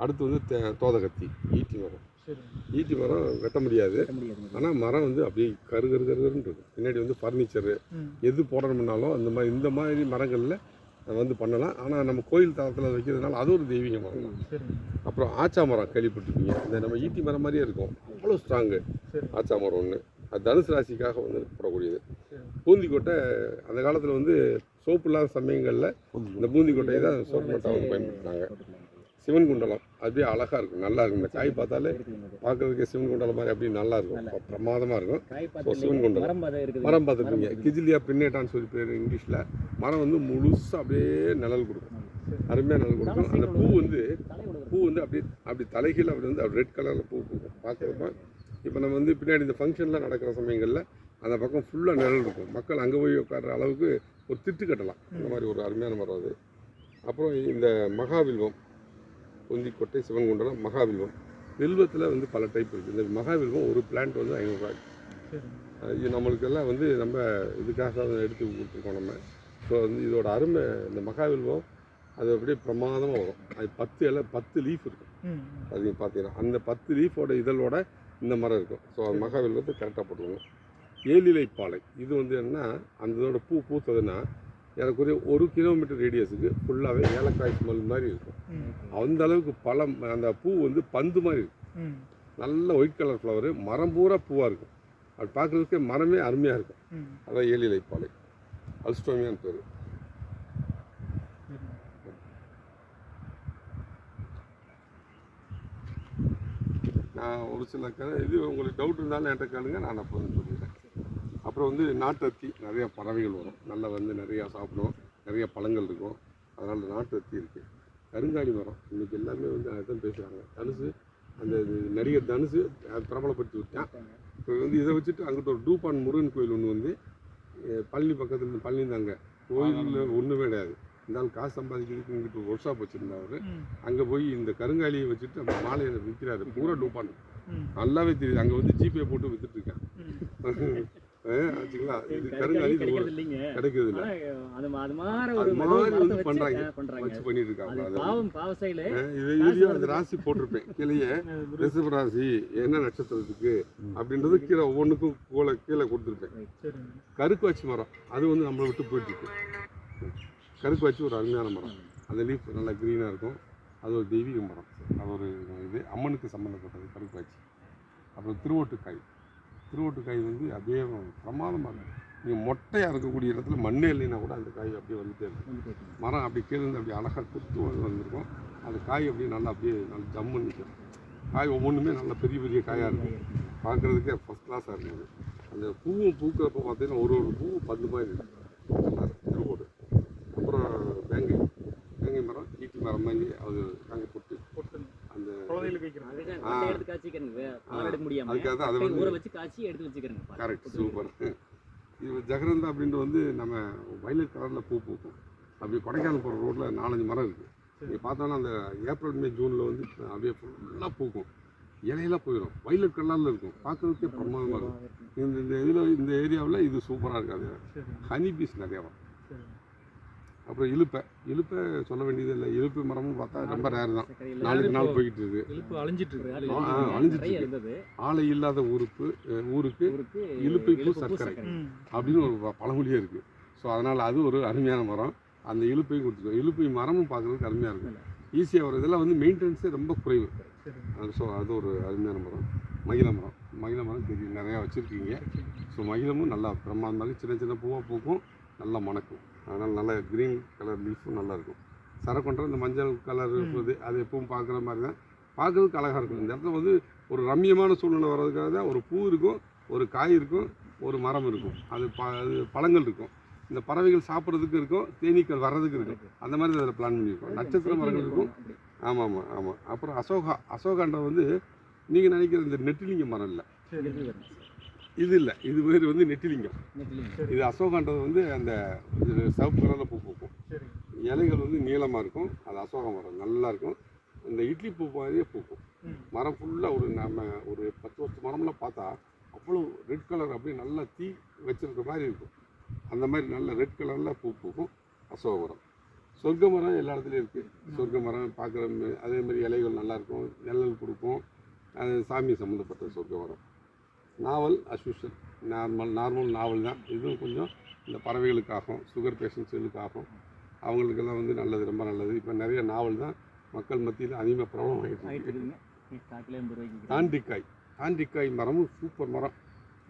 அடுத்து வந்து தே- தோதகத்தி ஈட்டி மரம். ஈட்டி மரம் வெட்ட முடியாது. ஆனால் மரம் வந்து அப்படியே கரு கரு கருன்னு இருக்கும். பின்னாடி வந்து ஃபர்னிச்சரு எது போடணும்னாலும் அந்த மாதிரி இந்த மாதிரி மரங்களில் வந்து பண்ணலாம். ஆனால் நம்ம கோயில் தளத்தில் வைக்கிறதுனால அது ஒரு தெய்வீக மரம் தான். அப்புறம் ஆச்சா மரம் கேள்விப்பட்டிருப்பீங்க. இந்த நம்ம ஈட்டி மரம் மாதிரியே இருக்கும். அவ்வளோ ஸ்ட்ராங்கு ஆச்சா மரம் ஒன்று அது தனுசு ராசிக்காக வந்து போடக்கூடியது. பூந்திக்கொட்டை அந்த காலத்தில் வந்து சோப்பு இல்லாத சமயங்களில் இந்த பூந்திக்கொட்டையை தான் சோப்பு மட்டாக வந்து பயன்படுத்தினாங்க. சிவன் குண்டலம். அப்படியே அழகாக இருக்கும். நல்லா இருக்கும். இந்த காய் பார்த்தாலே பார்க்கறதுக்கு சிவன் குண்டலம் மாதிரி அப்படியே நல்லா இருக்கும். பிரமாதமாக இருக்கும். ஸோ சிவன் குண்டலம் மரம் பார்த்தா இருக்குது. மரம் பார்த்துருப்பீங்க கிஜிலியா பின்னேட்டான்னு சொல்லி பேர் இங்கிலீஷில். மரம் வந்து முழுசாக அப்படியே நிழல் கொடுக்கும். அருமையாக நிழல் கொடுக்கும். அந்த பூ வந்து பூ வந்து அப்படியே அப்படி தலைகீழ அப்படி வந்து ரெட் கலரில் பூ பூக்கும் பார்க்குறப்ப இப்போ நம்ம வந்து பின்னாடி இந்த ஃபங்க்ஷன்லாம் நடக்கிற சமயங்களில் அந்த பக்கம் ஃபுல்லாக நிழல் இருக்கும். மக்கள் அங்கே போய் உட்கார்ற அளவுக்கு ஒரு திட்டு கட்டலாம். அந்த மாதிரி ஒரு அருமையான மரம் அது. அப்புறம் இந்த மகாவில்வம். கொந்திக்கொட்டை சிவன்குண்டலம் மகாவில்வம். வில்வத்தில் வந்து பல டைப் இருக்குது இந்த மகாவில்வம் ஒரு பிளான்ட் வந்து ஐநூறுரூவா இது நம்மளுக்கெல்லாம் வந்து நம்ம இதுக்காக தான் எடுத்து கொடுத்துருக்கோம் நம்ம. ஸோ வந்து இதோட அருமை இந்த மகாவில்வம் அது அப்படியே பிரமாதமாக வரும். அது பத்து இலை பத்து லீஃப் இருக்கும் அது பார்த்தீங்கன்னா அந்த பத்து லீஃபோட இதழோட இந்த மரம் இருக்கும். ஸோ மகாவில்வத்தை கரெக்டாக போட்டுருவோம் ஏலிலை பாலை. இது வந்து என்னன்னா அந்த இதோட பூ பூத்ததுன்னா எனக்குரிய ஒரு கிலோமீட்டர் ரேடியஸுக்கு ஃபுல்லாகவே ஏலக்காய் ஸ்மெல் மாதிரி இருக்கும். அந்த அளவுக்கு பழம் அந்த பூ வந்து பந்து மாதிரி இருக்கும். நல்ல ஒயிட் கலர் ஃப்ளவரு மரம் பூரா பூவாக இருக்கும். அது பார்க்குறதுக்கு மரமே அருமையாக இருக்கும். அதான் ஏலிலை பாலை. அல்ஸ்டோமியான்னு பேர். நான் ஒரு சில இது உங்களுக்கு டவுட் இருந்தாலும் என்கிட்ட கேளுங்க நான் அப்போ சொல்லிடுறேன். அப்புறம் வந்து நாட்டத்தி நிறைய பறவைகள் வரும். நல்லா வந்து நிறையா சாப்பிடும் நிறைய பழங்கள் இருக்கும். அதனால் நாட்டத்தி இருக்குது கருங்காலி மரம். இன்னைக்கு எல்லாமே வந்து அதான் பேசுகிறாங்க தனுசு அந்த நடிகர் தனுசு பிரபலப்படுத்தி விட்டான். இப்போ வந்து இதை வச்சுட்டு அங்கிட்ட ஒரு டூபான் முருகன் கோயில் ஒன்று வந்து பழனி பக்கத்துல இருந்து பழனி தாங்க கோயிலில் ஒன்றுமே கிடையாது. இருந்தாலும் காசு சம்பாதிக்கிறதுக்கு இங்கிட்ட ஒரு ஒர்க் ஷாப் வச்சுருந்தாரு அங்கே போய் இந்த கருங்காலியை வச்சுட்டு அந்த மாலையை விற்கிறாரு பூரா டூப்பான். ம். நல்லாவே தெரியுது. அங்கே வந்து ஜிபே போட்டு அஹ் ஆச்சுங்களா இது கருங்காலி கிடைக்கிறது இல்லை. அது அது மாதிரி அது வந்து பண்றாங்க. வச்சு பண்ணிட்டு இருக்காங்க அது அது இது வீடியோ அந்த ராசி போட்டிருப்பேன். கீழே ரிஷப ராசி என்ன நட்சத்திரத்துக்கு அப்படின்றது கீழே ஒவ்வொன்றுக்கும் கீழே கீழே கொடுத்துருப்பேன். சரி கருக்கு வச்சு மரம். அது வந்து நம்மளை விட்டு போயிட்டு இருக்கு கருக்கு வச்சு ஒரு அருமையான மரம். அந்த லீஃப் நல்லா க்ரீனாக இருக்கும். அது ஒரு தெய்வீக மரம். அது ஒரு இது. அம்மனுக்கு சம்மந்தப்பட்டது கருக்கு வச்சு. அப்புறம் திருவோட்டுக்காய். திருவோட்டுக்காய் வந்து அப்படியே பிரமாதமாக இருக்கும். நீங்கள் மொட்டையாக இருக்கக்கூடிய இடத்துல மண்ணே இல்லைன்னா கூட அந்த காய் அப்படியே வந்துட்டே இருக்கும். மரம் அப்படி கீழே அப்படியே அழகாக குத்து வந்து வந்திருக்கும். அந்த காய் அப்படியே நல்லா அப்படியே நல்லா ஜம்முன்னு நிற்கும் காய் ஒவ்வொன்றுமே நல்ல பெரிய பெரிய காயாக இருக்கும். பார்க்குறதுக்கே ஃபஸ்ட் கிளாஸாக இருந்தது. அந்த பூவும் பூக்கிறப்ப பார்த்தீங்கன்னா ஒரு ஒரு பூவும் பந்து மாதிரி இருக்கும். திருவோடு அப்புறம் வேங்கை. வேங்கை மரம் ஈட்டி மரம் மாதிரி அது போட்டு அந்த குழந்தைகளுக்கு வைக்கிறது அதுதான் ஆ. கொட்டை எடுத்து காய்ச்சிக்கிறேங்க பால் எடுக்க முடியாம. அதுக்காக தான் அதை கொட்டையை வந்து ஊற வச்சு காய்ச்சி எடுத்து வச்சுக்கிறேங்க. கரெக்ட் சூப்பர் இது ஜெகரந்தா அப்படின்ட்டு வந்து நம்ம வயலட் கலரில் பூ பூக்கும். அப்படி கொடைக்கானல் போகிற ரோட்டில் நாலஞ்சு மரம் இருக்குது நீங்கள் பார்த்தோன்னா அந்த ஏப்ரல் மே ஜூனில் வந்து அப்படியே ஃபுல்லாக பூக்கும். இலையெல்லாம் போயிடும். வயலட் கலரில் இருக்கும். பார்க்கறதுக்கே பிரமாதமாக இருக்கும். இந்த இந்த இதில் இந்த ஏரியாவில் இது சூப்பராக இருக்காது. ஹனி பீஸ் நிறையா வரும். அப்புறம் இலுப்பை இலுப்பை சொல்ல வேண்டியது இல்லை. இலுப்பை மரமும் பார்த்தா ரொம்ப ரேர் தான். நாளுக்கு நாள் போய்கிட்டு இருக்கு. இழுப்பு அழிஞ்சிட்டு இருக்கு. அழிஞ்சிட்டு இருக்கு. ஆலை இல்லாத அஹ், ஊருக்கு ஊருக்கு இலுப்பை பூ இலுப்பு சர்க்கரை. அப்படின்னு ஒரு பழமொழியே இருக்குது ஸோ அதனால் அது ஒரு அருமையான மரம். அந்த இலுப்பையும் கொடுத்துருக்கோம் இலுப்பை மரமும் பார்க்குறதுக்கு அருமையாக இருக்கும் ஈஸியாக வரும். இதெல்லாம் வந்து மெயின்டெனன்ஸே ரொம்ப குறைவு. ஸோ அது ஒரு அருமையான மரம். மகிழ மரம். மகிழ மரம் தெரியும். நிறையா வச்சுருக்கீங்க. ஸோ மகிழமும் நல்லா பிரமாதமாக சின்ன சின்ன பூவாக பூக்கும். நல்லா மணக்கும். அதனால் நல்ல க்ரீன் கலர் லீஃபும் நல்லா இருக்கும் சரக்கொன்ற இந்த மஞ்சள் கலர் இருக்கிறது அது எப்பவும் பார்க்குற மாதிரி தான். பார்க்குறதுக்கு அழகாக இருக்கும். இந்த இடத்துல வந்து ஒரு ரம்மியமான சூழ்நிலை வர்றதுக்காக தான் ஒரு பூ இருக்கும் ஒரு காய் இருக்கும் ஒரு மரம் இருக்கும். அது ப அது பழங்கள் இருக்கும். இந்த பறவைகள் சாப்பிட்றதுக்கு இருக்கும் தேனீக்கள் வர்றதுக்கு இருக்கும். அந்த மாதிரி அதில் பிளான் பண்ணியிருக்கோம். நட்சத்திர மரங்கள் இருக்கும். ஆமாம் ஆமாம் ஆமாம் அப்புறம் அசோகா அசோகான்றது வந்து நீங்கள் நினைக்கிற இந்த நெட்டிலிங்க மரம் இல்லை. இது இல்லை. இது பேர் வந்து நெட்டிலிங்கம். இது அசோகான்றது வந்து அந்த இது சிவப்பு கலரில் பூ பூக்கும். இலைகள் வந்து நீளமாக இருக்கும். அது அசோக மரம் நல்லா இருக்கும். இந்த இட்லி பூ மாதிரியே பூக்கும். மரம் ஃபுல்லாக ஒரு நம்ம ஒரு பத்து வருஷம் மரம்லாம் பார்த்தா அவ்வளோ ரெட் கலர் அப்படியே நல்லா தீ வச்சிருக்க மாதிரி இருக்கும். அந்த மாதிரி நல்ல ரெட் கலரில் பூ பூக்கும். அசோக மரம் சொர்க்க மரம் எல்லா இடத்துலையும் இருக்குது சொர்க்க மரம் பார்க்குற அதே மாதிரி இலைகள் நல்லா இருக்கும். இருக்கும் நிழல் கொடுக்கும். அது சாமி சம்மந்தப்பட்ட சொர்க்கம் வரும் novel as usual normal normal novel தான். இதுவும் கொஞ்சம் இந்த பறவைகளுக்காகவும் சுகர் பேஷண்ட்ஸுகளுக்காகவும் அவங்களுக்கெல்லாம் வந்து நல்லது ரொம்ப நல்லது. இப்போ நிறைய நாவல் தான் மக்கள் மத்தியில் அதிகமாக பிரபலம் ஆகிட்டு. தாண்டிக்காய். தாண்டிக்காய் மரமும் சூப்பர் மரம்.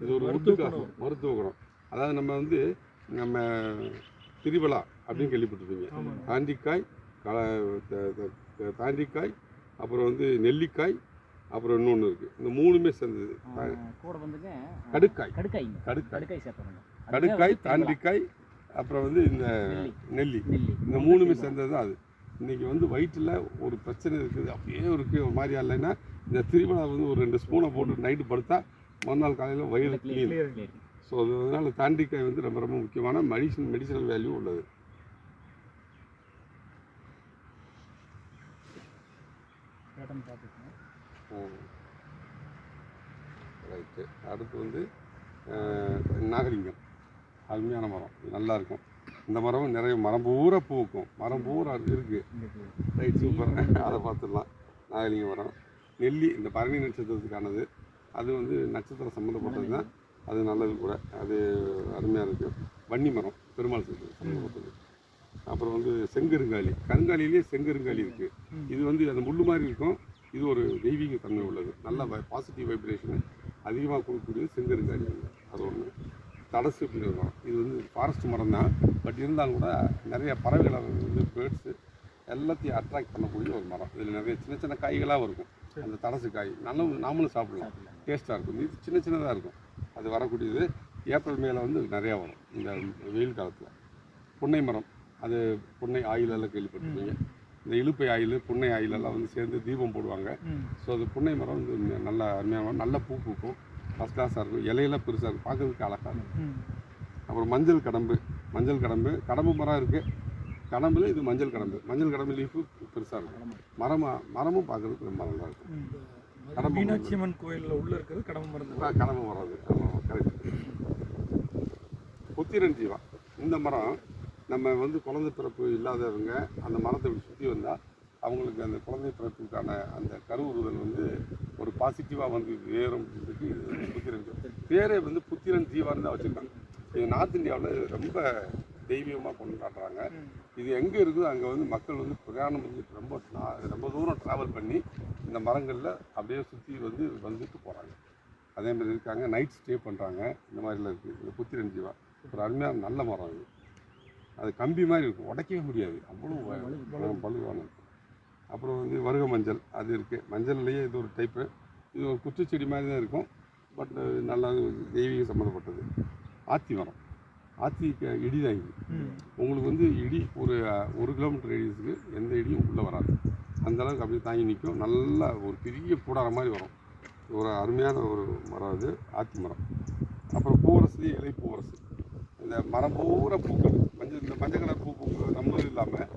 இது ஒரு மருத்துவ உட்டுக்காகும் மருத்துவ குணம். அதாவது நம்ம வந்து நம்ம திரிவலா அப்படின்னு கேள்விப்பட்டிருப்பீங்க. தாண்டிக்காய் க த- த- த- தாண்டிக்காய் அப்புறம் வந்து நெல்லிக்காய் அப்புறம் இன்னொன்று இருக்குது இந்த மூணுமே சேர்ந்தது. கூட வந்துங்க கடுக்காய். கடுக்காய். கடுக்காய். கடுக்காய் தாண்டிக்காய் அப்புறம் வந்து இந்த நெல்லி. இந்த மூணுமே சேர்ந்தது தான் அது. இன்றைக்கி வந்து வயிற்றில் ஒரு பிரச்சனை இருக்குது. அப்படியே இருக்குது ஒரு மாதிரியா இல்லைன்னா இந்த திருவிழா வந்து ஒரு ரெண்டு ஸ்பூனை போட்டு நைட்டு படுத்தா மறுநாள் காலையில் வயிறு க்ளீன். ஸோ அது அதனால் தாண்டிக்காய் வந்து ரொம்ப ரொம்ப முக்கியமான மெடிசன் மெடிசனல் வேல்யூ உள்ளது. பார்த்துக்கோங்க ரைட்டு அடுத்து வந்து அஹ், நாகலிங்கம். அருமையான மரம். நல்லா இருக்கும். இந்த மரம் நிறைய மரம் பூரா பூக்கும். மரம் பூரா இருக்குது ரைட் சூப்பர் அதை பார்த்துடலாம். நாகலிங்க மரம். நெல்லி இந்த பரணி நட்சத்திரத்துக்கானது. அது வந்து நட்சத்திரம் சம்மந்தப்பட்டது தான் அது நல்லது கூட. அது அருமையாக இருக்குது வன்னி மரம். பெருமாள் சேர்த்து சம்மந்தப்பட்டது அப்புறம் வந்து செங்கருங்காலி. கருங்காலிலேயே செங்கருங்காலி இருக்குது இது வந்து அந்த முள்ளு மாதிரி இருக்கும். இது ஒரு தெய்வீக தன்மை உள்ளது. நல்ல பாசிட்டிவ் வைப்ரேஷனு அதிகமாக கொடுக்கக்கூடிய செங்கருங்காலி அது ஒன்று தடசு மரம் இது வந்து ஃபாரஸ்ட் மரம் தான். பட் இருந்தாலும் கூட நிறைய பறவைகளை வந்து பேர்ட்ஸு எல்லாத்தையும் அட்ராக்ட் பண்ணக்கூடிய ஒரு மரம். இதில் நிறைய சின்ன சின்ன காய்களாகவும் இருக்கும். அந்த தடசு காய். நல்ல நாமளும் சாப்பிடலாம். டேஸ்ட்டாக இருக்கும். இது சின்ன சின்னதாக இருக்கும். அது வரக்கூடியது ஏப்ரல் மேலே வந்து நிறையா வரும். இந்த வெயில் காலத்தில். புன்னை மரம். அது புன்னை ஆயில் எல்லாம் இந்த இலுப்பை ஆயில் புன்னை ஆயில் எல்லாம் வந்து சேர்ந்து தீபம் போடுவாங்க. ஸோ அது புன்னை மரம் வந்து நல்ல அருமையான நல்ல பூ பூக்கும். ஃபஸ்ட் கிளாஸாக இருக்கும். இலையெல்லாம் பெருசாக இருக்கும். பார்க்கறதுக்கு அழகாக இருக்கும். அப்புறம் மஞ்சள் கடம்பு. மஞ்சள் கடம்பு. கடம்பு மரம் இருக்குது கடம்புல இது மஞ்சள் கடம்பு. மஞ்சள் கடம்பு லீஃபு பெருசாக இருக்கும். மரம் மரமும் பார்க்கறதுக்கு ரொம்ப நல்லா இருக்கும். கடம்பு மீனாட்சி அம்மன் கோயிலில் உள்ள இருக்கிறது கடம்பு மரம் கடம்பு மரம் அது. ஆமாம் கரெக்ட் புத்திரன் ஜீவா. இந்த மரம் நம்ம வந்து குழந்தை பிறப்பு இல்லாதவங்க அந்த மரத்தை இப்படி சுற்றி வந்தால் அவங்களுக்கு அந்த குழந்தை பிறப்புக்கான அந்த கருவுறுதல் வந்து ஒரு பாசிட்டிவாக வந்து ஏறும் இது புத்திரன் பேரே வந்து புத்திரன் ஜீவான்னு தான் வச்சுருக்காங்க. இது நார்த் இந்தியாவில் ரொம்ப தெய்வீகமாக கொண்டாடுறாங்க. காட்டுறாங்க இது எங்கே இருக்குதோ அங்கே வந்து மக்கள் வந்து பிரயாணம் வந்து ரொம்ப ரொம்ப தூரம் ட்ராவல் பண்ணி இந்த மரங்களில் அப்படியே சுற்றி வந்து வந்துட்டு போகிறாங்க அதே மாதிரி இருக்காங்க நைட் ஸ்டே பண்ணுறாங்க இந்த மாதிரிலாம் இருக்குது இந்த புத்திரன் ஜீவா. ஒரு அருமையாக நல்ல மரம் இது. அது கம்பி மாதிரி இருக்கும். உடைக்கவே முடியாது. அவ்வளோ வலுவான அப்புறம் வந்து வருக மஞ்சள். அது இருக்குது மஞ்சள்லேயே இது ஒரு டைப்பு இது ஒரு குச்சிச்செடி மாதிரி தான் இருக்கும். பட் நல்லா தெய்வீக சம்மந்தப்பட்டது. ஆத்தி மரம். ஆத்தி இடி தான் இது. உங்களுக்கு வந்து இடி ஒரு ஒரு கிலோமீட்டர் ரேடியஸுக்கு எந்த இடியும் உள்ளே வராது. அந்த அளவுக்கு அப்படியே தாங்கி நிற்கும் நல்லா ஒரு பெரிய கூடார மாதிரி வரும். ஒரு அருமையான ஒரு மரம் அது. ஆத்தி மரம். அப்புறம் பூவரசுலேயே இலை பூவரசு இந்த மரம் பூரா பூக்கள். மஞ்சள் இந்த மஞ்சள் கலர் பூ நம்மளும் நம்ம இல்லாமல்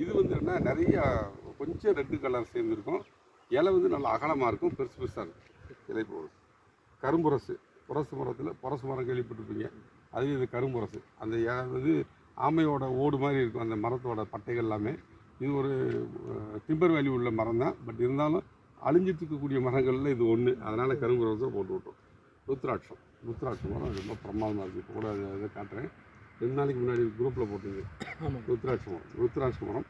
இது வந்து என்ன நிறைய கொஞ்சம் ரெட்டு கலர் சேர்ந்துருக்கும். இலை வந்து நல்லா அகலமாக இருக்கும் பெருசு பெருசாக இருக்கும். இலை போகும் கரும்புரசு. புரசு மரத்தில் புரசு மரம் கேள்விப்பட்டிருப்பீங்க. அதுவே இது கரும்புரசு. அந்த வந்து ஆமையோட ஓடு மாதிரி இருக்கும் அந்த மரத்தோட பட்டைகள் எல்லாமே. இது ஒரு டிம்பர் வேல்யூ உள்ள மரம் தான் பட் இருந்தாலும் அழிஞ்சிட்டு இருக்கக்கூடிய மரங்களில் இது ஒன்று அதனால் கரும்புரசை போட்டு விட்டோம். ருத்ராட்சம். ருத்ராட்சம் மரம் ரொம்ப பிரமாதமாக இருக்குது இப்போ கூட அதை இதை காட்டுறேன். ரெண்டு நாளைக்கு முன்னாடி குரூப்பில் ஆமாம் ருத்ராட்ச மரம் ருத்ராட்ச மரம்.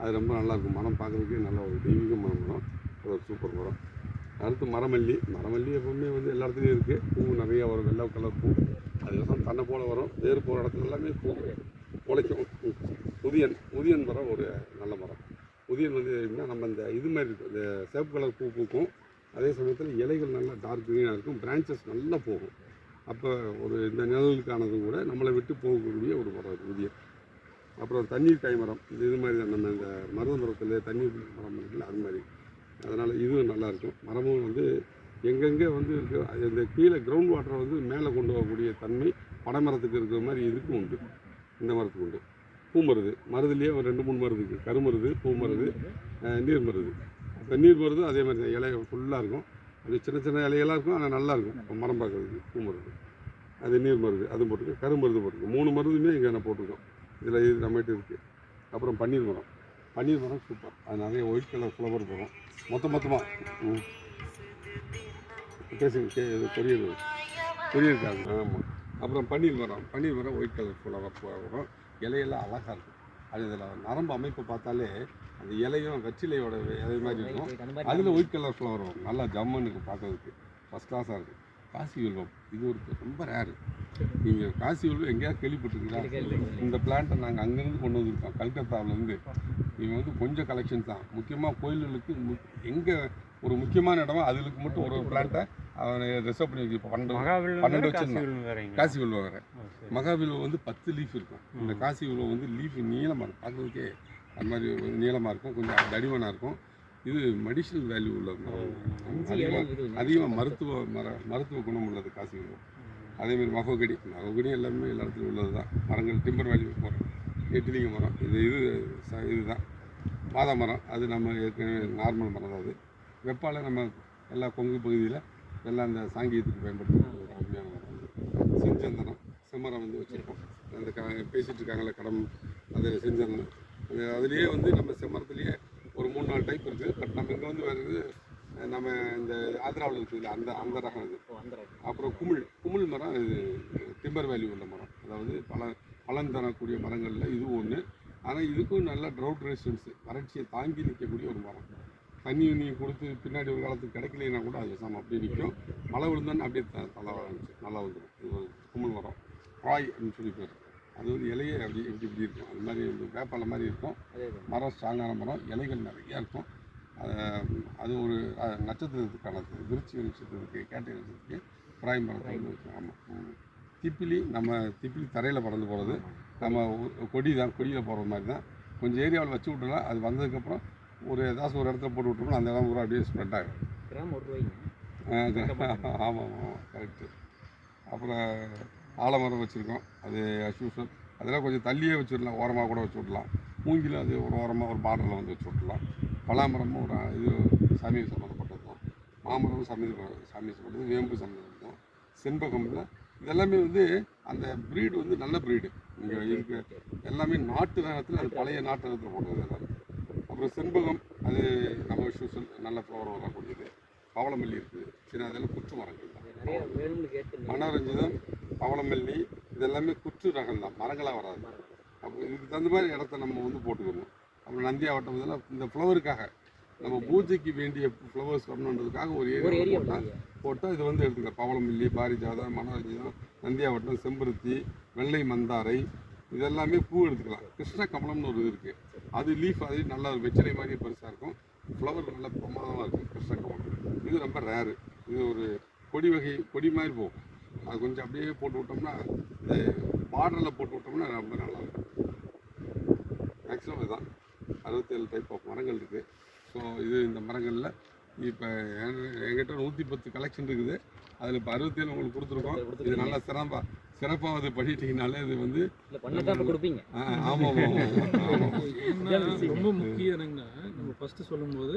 அது ரொம்ப நல்லா இருக்கும் மரம் பார்க்குறதுக்கே நல்ல ஒரு தெய்வீக மரம் மரம் ஒரு சூப்பர் மரம். அடுத்து மரமல்லி. மரமல்லி எப்பவுமே வந்து எல்லா இடத்துலையும் இருக்குது பூ நிறையா வரும். வெள்ளை கலர் பூ. அது வந்து தன்னை போல வரும். வேறு போகிற இடத்துல எல்லாமே பூ. முளைக்கும் முதியன் முதியன் மரம் ஒரு நல்ல மரம். முதியன் வந்து எப்படின்னா நம்ம இந்த இது மாதிரி இருக்கும். இந்த சிவப்பு கலர் பூ பூக்கும். அதே சமயத்தில் இலைகள் நல்லா டார்க் க்ரீனாக இருக்கும். பிரான்ச்சஸ் நல்லா போகும். அப்போ ஒரு இந்த நிழலுக்கானது கூட நம்மளை விட்டு போகக்கூடிய ஒரு மரம் அது அப்புறம் தண்ணீர் காய் மரம் இந்த இது மாதிரி தான் நம்ம இந்த மருத மரத்தில் தண்ணீர் மரம் இருக்குல்ல அது மாதிரி. அதனால் இதுவும் நல்லாயிருக்கும் மரமும் வந்து எங்கெங்கே வந்து இருக்கோ இந்த கீழே கிரவுண்ட் வாட்டரை வந்து மேலே கொண்டு வரக்கூடிய தன்மை பனைமரத்துக்கு இருக்கிற மாதிரி இதுக்கும் உண்டு. இந்த மரத்துக்கு உண்டு. பூமருது. மருதுலேயே ஒரு ரெண்டு மூணு மருது இருக்குது கருமருது பூமருது நீர்மருது. நீர் மருது இப்போ நீர் மருது அதே மாதிரி தான். இலை ஃபுல்லாக இருக்கும். அது சின்ன சின்ன இலையெல்லாம் இருக்கும் ஆனால் நல்லா இருக்கும். இப்போ மரம் பார்க்குறதுக்கு பூமருது அது நீர் மருது அது போட்டிருக்கோம் கருமருது போட்டிருக்கோம் மூணு மருந்துமே இங்கே நான் போட்டிருக்கோம். இதில் இது நம்மகிட்ட இருக்குது அப்புறம் பன்னீர் மரம். பன்னீர் மரம் சூப்பர் அது நிறைய ஒயிட் கலர் ஃப்ளவர் வரும் மொத்த மொத்தமாக பேசுங்க கே இது கொரியர் கொரியருக்காங்க ஆமாம் அப்புறம் பன்னீர் மரம். பன்னீர் மரம் ஒயிட் கலர் ஃப்ளவர் வரும் இலையெல்லாம் அழகாக இருக்கும். அது இதில் நரம்பு அமைப்பு பார்த்தாலே அந்த இலையும் வெற்றிலையோட இலை மாதிரி இருக்கும். அதில் ஒயிட் கலர் ஃப்ளவர் வரும். நல்லா ஜம்முன்னு இருக்கும் பார்க்கறதுக்கு. ஃபஸ்ட் கிளாஸாக இருக்கும் காசி வில்வம் இது ஒரு ரொம்ப ரேரு நீங்கள் காசி வில்வம் எங்கேயாவது கேள்விப்பட்டிருக்கீங்களா. இந்த பிளான்ட்டை நாங்கள் அங்கேருந்து கொண்டு வந்திருக்கோம். கல்கத்தாவிலேருந்து இவங்க வந்து கொஞ்சம் கலெக்ஷன் தான். முக்கியமாக கோயில்களுக்கு எங்கே ஒரு முக்கியமான இடமா அதுக்கு மட்டும் ஒரு பிளான்ட்டை அவனை ரிசர்வ் பண்ணி வச்சு பன்னெண்டு பன்னெண்டு வச்சிருந்தான். காசி வில்வம் வேறு. மகாவில்வம் வந்து பத்து லீஃப் இருக்கும். இந்த காசி வில்வம் வந்து லீஃப் நீளமாக பார்க்கறதுக்கே அது மாதிரி நீளமாக இருக்கும் கொஞ்சம் தடிமனாக இருக்கும். இது மெடிஷனல் வேல்யூ ஏழு அதிகமாக மருத்துவ மர மருத்துவ குணம் உள்ளது காசி வில்வம் அதேமாதிரி மகோகடி மகோகடி எல்லாமே எல்லா இடத்துலையும் உள்ளது தான் மரங்கள் டிம்பர் வேல்யூ மரம் எட்டிலிங்க மரம். இது இது ச- இதுதான். மாதா மரம். அது நம்ம ஏற்கனவே நார்மல் மரம் தான் அது. வெப்பால நம்ம எல்லா கொங்கு பகுதியில் எல்லாம் அந்த சாங்கியத்துக்கு பயன்படுத்துகிற ஒரு அருமையான மரம். செஞ்சந்தனம். செம்மரம் வந்து வச்சுருக்கோம். அந்த க பேசிகிட்டு இருக்காங்களே கடம் அது செஞ்சந்தனம். அதுலேயே வந்து நம்ம செம்மரத்துலேயே ஒரு மூணு நாலு டைப் இருக்குது பட் நம்ம இங்கே வந்து வேறு இது நம்ம இந்த ஆந்திராவில் இருக்குது. அந்த அந்த ரகம் இது. அப்புறம் குமிழ் குமிழ் மரம் இது டிம்பர் வேல்யூ உள்ள மரம். அதாவது பல பலன் தரக்கூடிய மரங்களில் இதுவும் ஒன்று ஆனால் இதுக்கும் நல்ல ட்ரவுட் ரெசிஸ்டன்ஸ் வறட்சியை தாங்கி நிற்கக்கூடிய ஒரு மரம். தண்ணி நீ கொடுத்து பின்னாடி ஒரு காலத்துக்கு கிடைக்கலைன்னா கூட அது பேசாமல் அப்படியே நிற்கும். மழை விழுந்தோன்னு அப்படியே தலை ஆரம்பிச்சு நல்லா வந்துடும் இது ஒரு குமிழ் மரம். ராய் அப்படின்னு சொல்லி பேர். அது வந்து இலையே அப்படி இப்படி இப்படி இருக்கும். அது மாதிரி வந்து வேப்பலை மாதிரி இருக்கும். மரம் ஸ்ட்ராங்கான மரம் இலைகள் நிறையா இருக்கும். அது ஒரு நட்சத்திரத்துக்கானது. விருச்சி நட்சத்திரத்துக்கு கேட்டை நட்சத்திரத்துக்கு பிராய் வந்து வச்சு ஆமாம் திப்பிலி நம்ம திப்பிலி தரையில் பறந்து போகிறது நம்ம கொடி தான் கொடியில் போகிற மாதிரி தான். கொஞ்சம் ஏரியாவில் வச்சு விட்டுலாம் அது வந்ததுக்கப்புறம் ஒரு ஏதாச்சும் ஒரு இடத்துல போட்டு விட்டோம்னா அந்த இடம் பூரா அப்படியே ஸ்ப்ரெட் ஆகும். கிராம் ஒரு ஆமாம் ஆமாம் கரெக்டு அப்புறம் ஆலமரம் வச்சுருக்கோம். அது அஸ்யூஷல் அதெல்லாம் கொஞ்சம் தள்ளியே வச்சிடலாம். ஓரமாக கூட வச்சு விடலாம். மூங்கில் அது ஒரு ஓரமாக ஒரு பார்டரில் வந்து வச்சு விட்றலாம் பலாமரமும் ஒரு இது சாமி சம்மந்தப்பட்டது தான். மாமரமும் சாமி சாமி சம்மந்தப்பட்டது வேம்பு சம்மந்தப்பட்டது செண்பகம்ல இதெல்லாமே வந்து அந்த ப்ரீடு வந்து நல்ல ப்ரீடு இங்கே இருக்க எல்லாமே நாட்டு ரகத்தில் அது பழைய நாட்டு ரகத்தில் போடுறது எல்லாமே அப்புறம் செண்பகம் அது நம்ம யூஷுவல் நல்ல ஃப்ளவர் வரக்கூடியது. பவளமல்லி இருக்குது. சின்ன அதெல்லாம் குற்று மரங்கள் தான். மனோரஞ்சிதம் பவளமல்லி இது எல்லாமே குற்று ரகம் தான் மரங்களாக வராது. அப்போ இதுக்கு தகுந்த மாதிரி இடத்த நம்ம வந்து போட்டுக்கணும். அப்புறம் நந்தியாவட்டம் இதெல்லாம் இந்த ஃப்ளவருக்காக நம்ம பூஜைக்கு வேண்டிய ஃப்ளவர்ஸ் வரணுன்றதுக்காக ஒரு ஏரியா போட்டால் போட்டால் இது வந்து எடுத்துக்கலாம். பவளமல்லி பாரிஜாதம் மனோரஞ்சிதம் நந்தியாவட்டம் செம்பருத்தி வெள்ளை மந்தாரை இதெல்லாமே பூ எடுத்துக்கலாம். கிருஷ்ண கமலம்னு ஒரு இது இருக்குது அது லீஃப் அது நல்ல ஒரு வெற்றிலை மாதிரி பெருசாக இருக்கும். ஃப்ளவர் நல்ல பிரமாதமாக இருக்கும் கிருஷ்ண கமலம். இது ரொம்ப ரேரு இது ஒரு கொடி வகை கொடி மாதிரி போகும். அது கொஞ்சம் அப்படியே போட்டு விட்டோம்னா இந்த பார்டரில் போட்டு விட்டோம்னா ரொம்ப நல்லா இருக்கும். மேக்ஸிமம் இதுதான். அறுபத்தேழு டைப் ஆஃப் மரங்கள் இருக்குது ஸோ இது இந்த மரங்களில் இப்போ என்கிட்ட நூற்றி பத்து கலெக்ஷன் இருக்குது. அதில் இப்போ அறுபத்தேழு உங்களுக்கு கொடுத்துருக்கோம். இது நல்லா சிறப்பாக சிறப்பாக அது பண்ணிட்டீங்கனாலே இது வந்து கொடுப்பீங்க. ஆமாம் ரொம்ப முக்கியம் என்னங்கன்னா நம்ம ஃபஸ்ட்டு சொல்லும்போது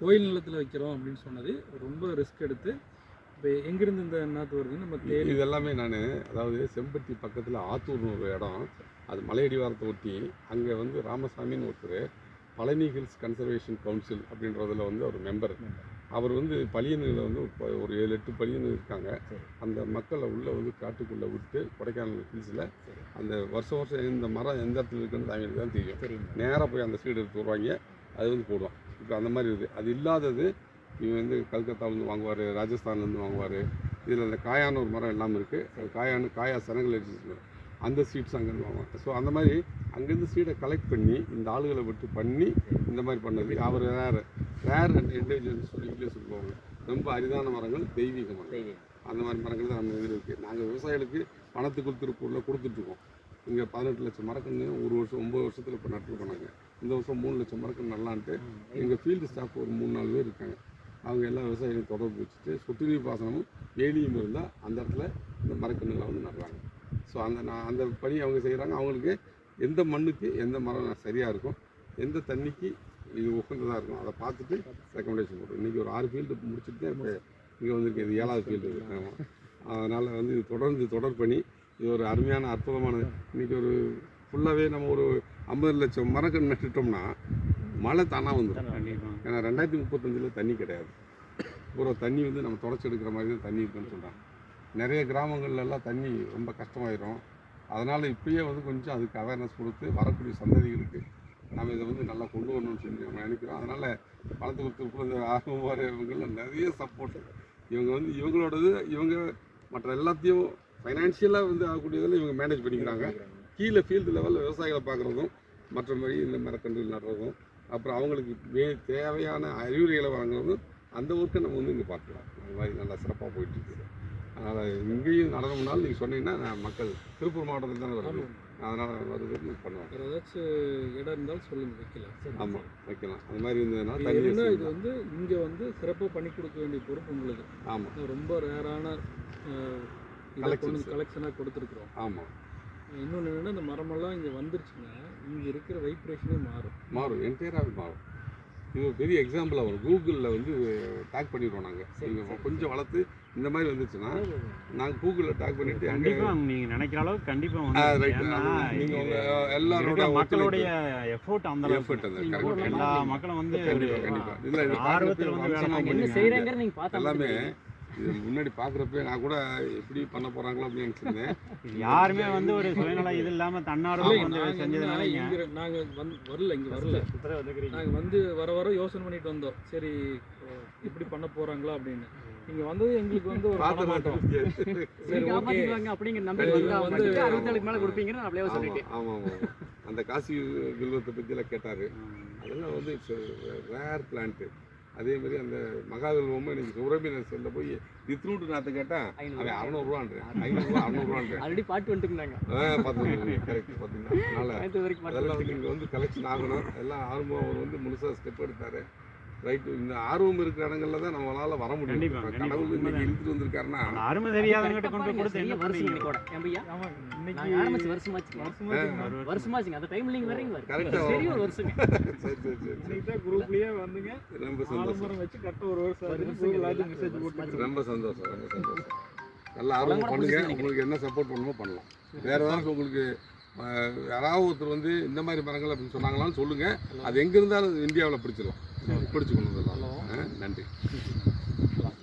கோயில் நிலத்தில் வைக்கிறோம் அப்படின்னு சொன்னது ரொம்ப ரிஸ்க் எடுத்து இப்போ எங்கேருந்து இந்த நாற்று வருதுன்னு நம்ம தேடி இது எல்லாமே நான் அதாவது செம்பட்டி பக்கத்தில் ஆத்தூர்னு ஒரு இடம். அது மலையடிவாரத்தை ஒட்டி அங்கே வந்து ராமசாமின்னு ஒருத்தர் பழனி ஹில்ஸ் கன்சர்வேஷன் கவுன்சில் அப்படின்றதுல வந்து ஒரு மெம்பர். அவர் வந்து பழியனுகளை வந்து ஒரு ஏழு எட்டு பழியனு இருக்காங்க. அந்த மக்களை உள்ளே வந்து காட்டுக்குள்ளே விட்டு கொடைக்கானல் ஹில்ஸில் அந்த வருஷம் வருஷம் இந்த மரம் எந்த இடத்துல இருக்குன்னு அவங்களுக்கு தான் தெரியும். நேராக போய் அந்த சீடு எடுத்து வருவாங்க. அது வந்து போடுவான். இப்போ அந்த மாதிரி இருக்குது அது இல்லாதது இவன் வந்து கல்கத்தாவிலேருந்து வாங்குவார் ராஜஸ்தான்லேருந்து வாங்குவார். இதில் அந்த காயான ஒரு மரம் எல்லாம் இருக்குது அது காயான்னு காயா சனங்கள் அடிச்சு அந்த சீட்ஸ் அங்கேருந்து வாங்குவாங்க. ஸோ அந்த மாதிரி அங்கேருந்து சீடை கலெக்ட் பண்ணி இந்த ஆளுகளை விட்டு பண்ணி இந்த மாதிரி பண்ணது அவர் ரேர் ரேர் அண்ட் இண்டிவிஜுவல்ஸ் சொல்லி இங்கிலீஷ் சொல்லுவாங்க ரொம்ப அரிதான மரங்கள் தெய்வீக செய்வீங்க அந்த மாதிரி மரங்கள் தான் நம்ம இதில் இருக்குது நாங்கள் விவசாயிகளுக்கு பணத்துக்கு திருப்பூரில் கொடுத்துட்ருக்கோம். இங்கே பதினெட்டு லட்சம் மரக்கன்று ஒரு வருஷம் ஒம்பது வருஷத்தில் இப்போ நட்டு போனாங்க இந்த வருஷம் மூணு லட்சம் மரக்கன்று நல்லான்ட்டு எங்கள் ஃபீல்டு ஸ்டாஃப் ஒரு மூணு நாலு பேர் இருக்காங்க. அவங்க எல்லா விவசாயிகளும் தொடர்பு வச்சுட்டு சொட்டு நீர் பாசனமும் வேலியும் இருந்தால் அந்த இடத்துல இந்த மரக்கன்றுகளை வந்து நடுறாங்க. ஸோ அந்த நான் அந்த பணி அவங்க செய்கிறாங்க அவங்களுக்கு எந்த மண்ணுக்கு எந்த மரம் சரியாக இருக்கும் எந்த தண்ணிக்கு இது உகந்ததாக இருக்கும் அதை பார்த்துட்டு ரெக்கமெண்டேஷன் போடுறோம் இன்றைக்கி ஒரு ஆறு ஃபீல்டு முடிச்சுட்டு இப்போ இங்கே வந்திருக்கு. இது ஏழாவது ஃபீல்டு ஆமாம் அதனால் வந்து இது தொடர்ந்து தொடர் பண்ணி இது ஒரு அருமையான அற்புதமான இன்றைக்கி ஒரு ஃபுல்லாகவே நம்ம ஒரு ஐம்பது லட்சம் மரக்கன்று நட்டுட்டோம்னா மழை தானாக வந்துடும் ஏன்னா ரெண்டாயிரத்தி முப்பத்தஞ்சில் தண்ணி கிடையாது. பூரா தண்ணி வந்து நம்ம தொடச்சி எடுக்கிற மாதிரி தான் தண்ணி இருக்குன்னு சொல்கிறாங்க நிறைய கிராமங்கள்ல எல்லாம் தண்ணி ரொம்ப கஷ்டமாயிரும். அதனால் இப்பயே வந்து கொஞ்சம் அதுக்கு அவேர்னஸ் கொடுத்து வரக்கூடிய சந்ததிகளுக்கு நம்ம இதை வந்து நல்லா கொண்டு வரணும்னு சொல்லி நம்ம நினைக்கிறோம். அதனால் பணத்தை கொடுத்து இந்த ஆர்வம் இவங்கெல்லாம் நிறைய சப்போர்ட் இவங்க வந்து இவங்களோடது இவங்க மற்ற எல்லாத்தையும் ஃபைனான்ஷியலாக வந்து ஆகக்கூடியதில் இவங்க மேனேஜ் பண்ணிக்கிறாங்க. கீழே ஃபீல்டு லெவலில் விவசாயிகளை பார்க்குறதும் மற்றபடி இந்த மரக்கன்றுகள் நடுறதும் அப்புறம் அவங்களுக்கு வே தேவையான அறிவுரைகளை வழங்குறதும் அந்த ஒர்க்கை நம்ம வந்து இங்கே பார்க்கலாம். அந்த மாதிரி நல்லா சிறப்பாக போயிட்டுருக்கு. அதனால் இங்கேயும் நடனம்னாலும் நீங்கள் சொன்னீங்கன்னா நான் மக்கள் திருப்பூர் மாவட்டத்தில் தானே வருது. அதனால் வருது வேறு ஏதாச்சும் இடம் இருந்தாலும் சொல்லுங்க வைக்கலாம். ஆமாம் வைக்கலாம். அந்த மாதிரி இருந்ததுன்னா இது தண்ணி வந்து இங்கே வந்து சிறப்பாக பண்ணி கொடுக்க வேண்டிய பொறுப்பு உங்களுக்கு. ஆமாம் ரொம்ப ரேரான Collections. கலெக்ஷனாக கொடுத்துருக்குறோம். ஆமாம் இன்னொன்று என்னென்னா இந்த மரமெல்லாம் இங்கே வந்துருச்சுன்னா இங்கே இருக்கிற வைப்ரேஷனே மாறும். மாறும். என்டையராகவே மாறும். இது ஒரு பெரிய எக்ஸாம்பிளாக வரும். கூகுளில் வந்து டேக் பண்ணிடுவோம் நாங்கள் நீங்கள் கொஞ்சம் வளர்த்து இந்த மாதிரி வந்துச்சுன்னா நாங்கள் கூகுளில் டேக் பண்ணிவிட்டு அங்கே கண்டிப்பாக நீங்கள் நினைக்கிற அளவுக்கு கண்டிப்பாக நீங்கள் இது எல்லாரோட மக்களுடைய எஃபோர்ட் அந்த எஃபர்ட் அந்த எல்லா மக்களும் வந்து கண்டிப்பாா கண்டிப்பா. இல்ல இது ஆர்வத்துல வந்து எல்லாமே இது முன்னாடி பாக்குறப்ப நான் கூட எப்படி பண்ண போறாங்களோ அப்படின்னு நினைச்சிருந்தேன் யாருமே வந்து ஒரு சுயநல இது இல்லாம தன்னார்வம் வந்து செஞ்சதுனால இங்க நாங்கள் வந்து வரல இங்கே வரல. நாங்கள் வந்து வர வர யோசனை பண்ணிட்டு வந்தோம். சரி அஹ், இப்படி பண்ண போகிறாங்களா அப்படின்னு. இங்கே வந்தது எங்களுக்கு வந்து ஒரு பார்த்த மாட்டோம். சரி ஓகே. அப்படிங்கிற நம்பிக்கை கண்டிப்பா வந்து அறுபத்தேழுக்கு மேல கொடுப்பீங்கன்னு அப்படியே சொல்லிட்டேன். ஆமா ஆமா அந்த காசி வில்வத்தை பத்தி எல்லாம் கேட்டாரு. அதெல்லாம் வந்து ரேர் பிளான்ட் அதே மாதிரி அந்த மகாவில்வமும் எனக்கு சுப்பிரமணியன் செல்ல போய் வித்ரூட் நாற்று கேட்டா அவன் அறநூறுவான்றேன். ஐநூறுரூவா அறநூறுவான்றேன். ஆல்ரெடி பாட்டு வந்துட்டுனாங்க. பார்த்து கரெக்ட் பார்த்தீங்கன்னா அதனால அதெல்லாம் வந்து இங்கே வந்து கலெக்ஷன் ஆகணும். எல்லாம் ஆர்வம் அவர் வந்து முழுசாக ஸ்டெப் எடுத்தார். ரைட்டு இந்த ஆர்வம் இருக்கிற இடங்கள்ல தான் நம்மளால வர முடியும். கடவுள் இன்னைக்கு இழுத்துட்டு வந்திருக்காருன்னா அருமை தெரியாதவங்கிட்ட கொண்டு கொடுத்து என்ன வருஷம் இன்னைக்கு கூட நாங்க ஆரம்பிச்சு வருஷமாச்சுங்க ஒரு வருஷமாச்சுங்க அந்த டைம்ல நீங்க வர்றீங்க பாரு. கரெக்டா சரி ஒரு வருஷங்க. சரி சரி சரி இன்னைக்கு குரூப்லேயே வந்துங்க. ரொம்ப சந்தோஷம். வச்சு கரெக்டாக ஒரு வருஷம் ஆகுது வருஷம் ஆகுது. மெசேஜ் போட்டு ரொம்ப சந்தோஷம் ரொம்ப சந்தோஷம். நல்லா ஆர்வம் பண்ணுங்க. உங்களுக்கு என்ன சப்போர்ட் பண்ணணுமோ பண்ணலாம். வேற ஏதாவது உங்களுக்கு யாராவது ஒருத்தர் வந்து இந்த மாதிரி மரங்கள் அப்படின்னு சொன்னாங்களான்னு சொல்லுங்க. அது எங்க இருந்தாலும் இந்தியாவில் பிடிச்சிடலாம். பிடிச்சு கொண்டு வந்துடலாம் அஹ், நன்றி.